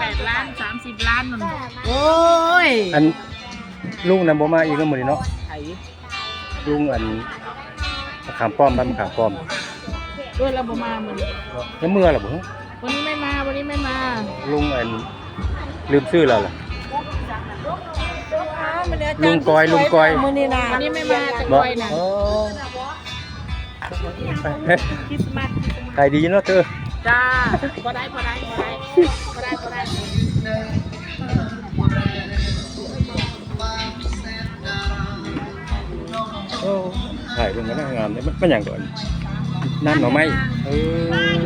แปดล้านสามสิบล้านนู่นโอ้ย อัน ลุงนำบ่มาอีกแล้วมื้อนี้เนาะไข่ลุงอันมะขามป้อมบ้านมะขามป้อมด้วยระบบมาเหมือนแล้วเมื่อล่ะบ่ฮะวันนี้ไม่มาวันนี้ไม่มาลุงอันลืมชื่อแล้วล่ะลุงกอยลุงกอยมือนี่นะวันนี้ไม่มาจะบ่คอยนะอ๋อคริสต์มาสขายดีเนาะเธอจ้าพอได้พอได้พอได้ เบิ่งกันงามเลยมันมันหยังก่อนน้ำหน่อไม้เออ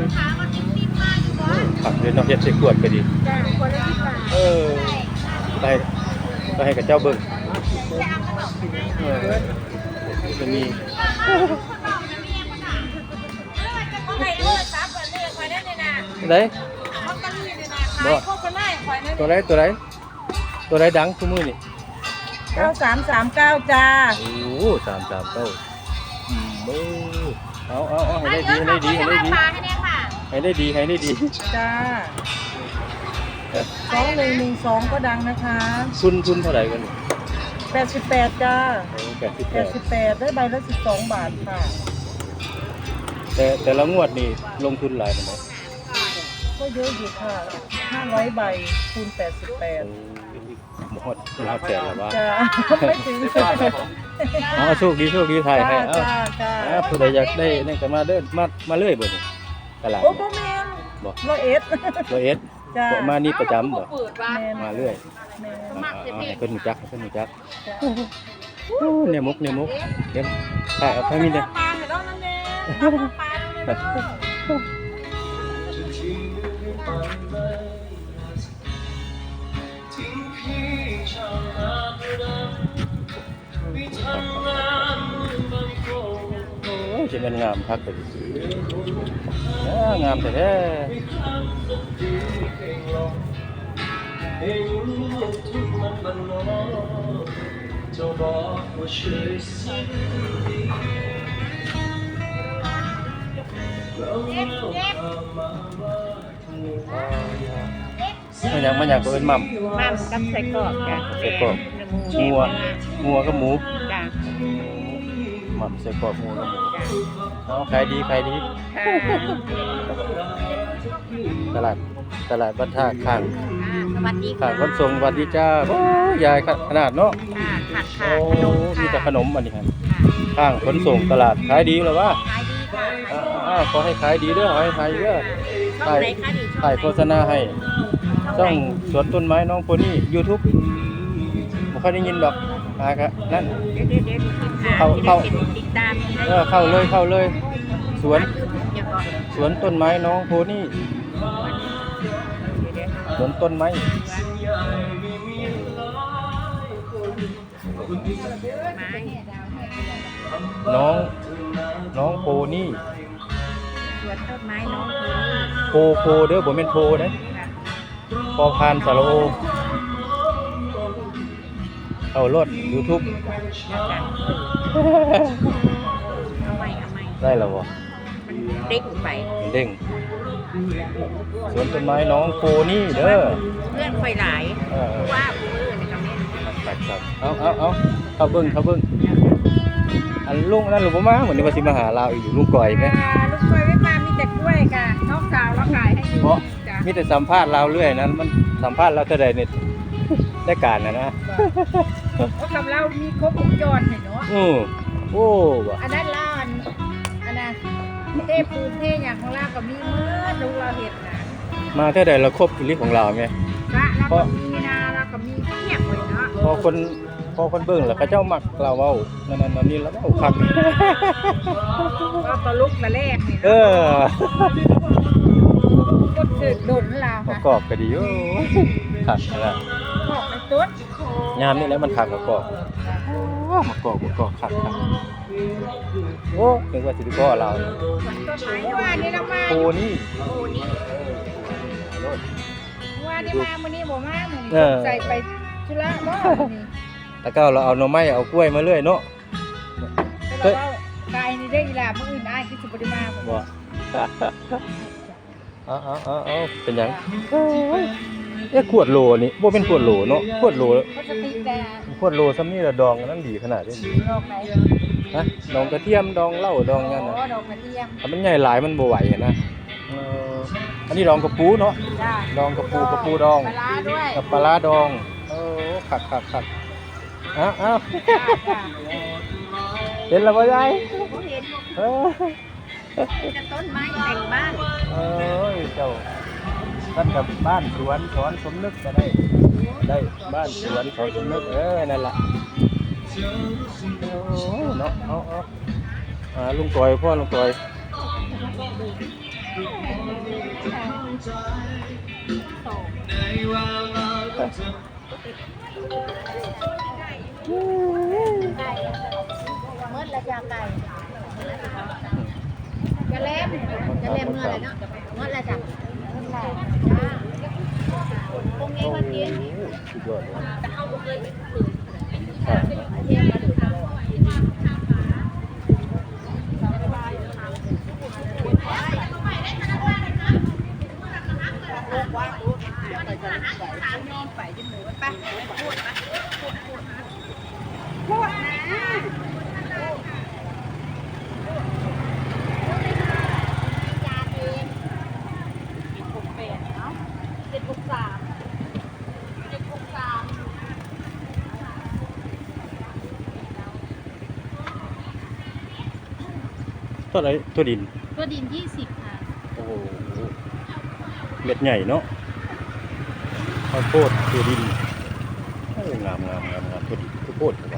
ผักเลยเนาะเฮ็ดใส่ขวดก็ดีจ้าคนละที่บาทเออไปไปให้กับเจ้าเบิ่งเออจะมีไหนบ่ตัวไหนตัวไหนตัวไหนดังทุกมือนี่เก้าสามสามเก้าจ้า โอ้สามสามเก้า เออเอาเอาเอาให้ได้ดีให้ได้ดีให้ได้ดีให้ได้ดีให้ได้ดีจ้าสองหนึ่งหนึ่งสองก็ดังนะคะทุนทุนเท่าไหร่กันแปดสิบแปดจ้าแปดสิบแปแปดดสิบแปดได้ใบละสิบสองบาทค่ะ แต่แต่ละงวดนี่ลงทุนหลายมันเนาะก็เยอะอยู่ค่ะห้าร้อยใบคูณแปดสิบแปด หมดลาแสนแล้วว่าจ้าไม่ถึงเอาโชคดีโชคดีถ่ายให้จ้าเอาจ้าจ้าอ่าผู้ใดอยากได้นี่ก็มาเดินมามาเลยบ่นี่ตลาดโอ้โหแมนบ่ ร้อยเอ็ดร้อยเอ็ดจ้าบ่มานี่ประจำบ่เปิดว่า แมนมาเรื่อยแมนอ่าๆๆให้เพิ่นรู้จักให้เพิ่นรู้จักโอ้เนี่ยมุกเนี่ยมุกเดี๋ยวถ่ายเอาทางนี้เด้อ ปลาเห็นแล้วนั่นเองปลาแล้วโอ้ย จะเป็นงามคักเลยอ่างามแท้ๆมันยากมันยากก็เป็นม่ำมันกับใส่กรอกจ้ะใส่กรอกงัวงัวกับหมูจ้า หม่ำใส่กรอกหมูกับหมูเอาขายดีขายดี ค่ะตลาดตลาดบ้านท่าข้างสวัสดีข้าค่ะงวันทรงสวัสดีจ้าโอ้ยายขนาดเนาะค่ะผัดโอ้ค่ะขนมค่ะมีแต่ขนมอันนี้ครับข้างขนส่งตลาดขายดีหรือวะขายดีค่ะอ่าๆขอให้ขายดีเด้อขอให้ขายดีเด้อช่องไหนคะดีช่องถ่ายโฆษณาให้ช่องสวนต้นไม้น้องโพนี่ YouTube บ่ค่อยได้ยินดอก หาครับนั่น เดี๋ยวเดี๋ยวเดี๋ยวติดตามเข้าเข้าติดตามเออเข้าเลยเข้าเลย สวนเดี๋ยวก่อนสวนต้นไม้น้องโพนี่เดี๋ยวเดี๋ยวสวนต้นไม้ ไม้น้อง น้องโพนี่สวนต้นไม้น้องโพนี่โพโพเด้อบ่แม่นโพเด้อค่ะพอพานสระโอ เอารถ YouTube แล้วกันเอาใหม่เอาใหม่ได้แล้วบ่มันเด้งไปเด้งสวนต้นไม้น้องโพนี่เด้อเพื่อนคอยหลายเออว่าผู้อื่นในคำนี้ครับครับเอาเอาเอาเข้าเบิ่งเข้าเบิ่งอันลุงนั่นลุงบ่มาเหมือนนี้ว่าสิมาหาเราอีกอยู่ลุงก่อยไหมลูกกล้วยไม่มามีแต่กล้วยค่ะนอกสาวแล้วขายให้เพราะจ้ะมีแต่สัมภาษณ์เราเรื่อยนั้นมันสัมภาษณ์เราเท่าใดนี่ ได้การนะนะเพราะคำเรามีครบวงจรเห็นเนาะโอ้โอ้บ่อันนั้นล่อนอันนั้นเทพปูนเทอย่างของเราก็มีเมื่อดูเราเห็นนะมาเท่าใดเราครบชีวิตของเราไงพระเราก็มีนาเราก็มีเทียบเลยเนาะพอคนพอคนเบิ่งแล้วเขาเจ้ามักเราเว้านั่นนั่นนั่นนี่แล้วเว้าคักก็ตะลุกตะแรกนี่เออก็คือดนเราประค่ะกอบก็ดีโอ้คักนะบอกในตุ๊ด ยามนี่แหล้วมันคักประกอบโอ้มากอกมากอกขัดขัดโอ้นึกว่าสิไปกอเราว่านี่เรามาโอ้นี่ว่านี่มามื้อนี้บ่มามื้อนี้เออใส่ไปธุระบ่มื้อนี้แล้วก็เราเอาหน่อไม้เอากล้วยมาเรื่อยเนาะแต่ว่าไก่นี่ได้อีหล่ามื้ออื่นอ้ายคือสิบ่ได้มาบ่บ่ เอาเอาเอาเอาเป็นหยัง เอ้ยเอ๊ะขวดโหลนี่บ่เป็นขวดโหลเนาะขวดโหลเขาจะติดแต่ขวดโหลซ้ำนี่ละดองนั่นดีขนาดนี้ดอกไหนฮะดองกระเทียมดองเหล้าดองหยังอ๋น่ะอดอกกระเทียมถ้ามันใหญ่หลายมันบ่ไหวอะนะเอออันนี้ดองกระปูเนาะจ้าดองกระปูกระปูดองปลาร้าด้วยกับปลาร้าดองโอ้ขัดขัดขัดอ้าวอ้าวจ้าจ้าเห็นแล้วบ่ยายบ่เห็นเออจะต้นไม้แต่งบ้านเอ้ยเจ้า ท่านกับบ้านสวนสอนสมนึกก็ได้ ได้บ้านสวนสอนสมนึกเออนั่นล่ะโอ้เนาะเอาเอาอ่าลุงต่อยพ่อลุงต่อยก่เมื่อละจ้าไก่จะแลมจะแลมเมื่อไรเนาะเมื่อละจ้ะจ้าตรงนี้ก็เทียน โอ้ สุดยอดเลยแต่เอาเคยไปอ่าเทียนะาดู ทางตัวไหนตัวดิน ตัวดินยี่สิบค่ะ โอ้โหเม็ดใหญ่เนาะข้าวโพดตัวดินโอ้งามงามงามงามตัวดินข้าวโพดเหรอวะ